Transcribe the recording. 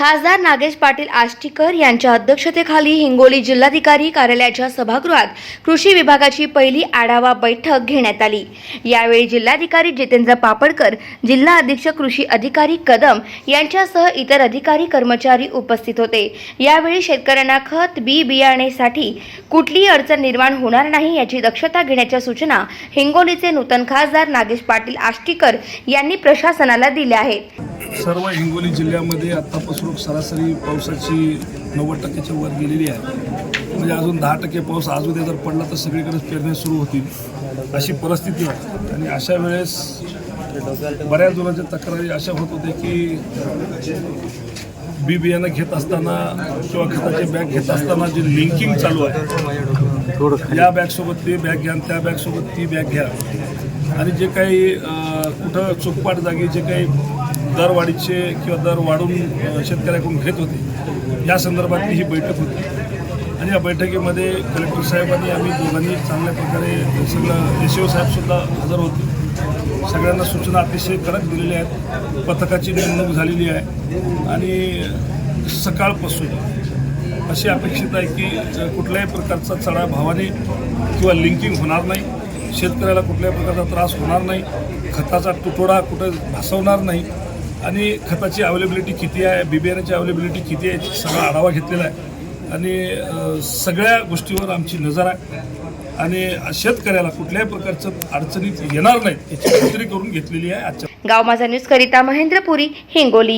खासदार नागेश पाटील आष्टीकर यांच्या अध्यक्षतेखाली हिंगोली जिल्हाधिकारी कार्यालयाच्या सभागृहात कृषी विभागाची पहिली आढावा बैठक घेण्यात आली. यावेळी जिल्हाधिकारी जितेंद्र पापडकर जिल्हा अधीक्षक कृषी अधिकारी कदम यांच्यासह इतर अधिकारी कर्मचारी उपस्थित होते. यावेळी शेतकऱ्यांना खत बी बियाणेसाठी कुठलीही अडचण निर्माण होणार नाही याची दक्षता घेण्याच्या सूचना हिंगोलीचे नूतन खासदार नागेश पाटील आष्टीकर यांनी प्रशासनाला दिल्या आहेत. सर्व हिंगोली जिल्ह्यामध्ये आत्तापासून सरासरी पावसाची नव्वद टक्क्याच्या वर गेलेली आहे. म्हणजे अजून दहा टक्के पाऊस आज उद्या जर पडला तर सगळीकडेच पेरण्या सुरू होतील. अशी परिस्थिती आहे. आणि अशा वेळेस बऱ्याच जणांच्या तक्रारी अशा होत होत्या की बी बियाणं घेत असताना किंवा खताची बॅग घेत असताना जे लिंकिंग चालू आहे या बॅगसोबत ती बॅग घ्या त्या बॅगसोबत ती बॅग घ्या. आणि जे काही कुठं चुकपाट जागी जे काही दरवाढीचे किंवा दर वाढून शेतकऱ्याकडून घेत होते. या संदर्भातली ही बैठक होती. आणि या बैठकीमध्ये कलेक्टर साहेबांनी आम्ही दोघांनी चांगल्या प्रकारे सगळं एस साहेबसुद्धा हजर होते. सगळ्यांना सूचना अतिशय कडक दिलेल्या आहेत. पथकाची नेमणूक झालेली आहे. आणि सकाळपासून अशी अपेक्षित आहे की कुठल्याही प्रकारचा चढा भावाने किंवा लिंकिंग होणार नाही. शेतकऱ्याला कुठल्याही प्रकारचा त्रास होणार नाही. खताचा तुटवडा कुठं भासवणार नाही. आणि खताची अवेलेबिलिटी किती आहे बिबियाण्याची अवेलेबिलिटी किती आहे याची सगळा आढावा घेतलेला आहे. आणि सगळ्या गोष्टीवर आमची नजर आहे. आणि शेतकऱ्याला कुठल्याही प्रकारचं अडचणीत येणार नाही याची खात्री करून घेतलेली आहे आजच्या गाव माझा न्यूज करिता महेंद्रपुरी हिंगोली.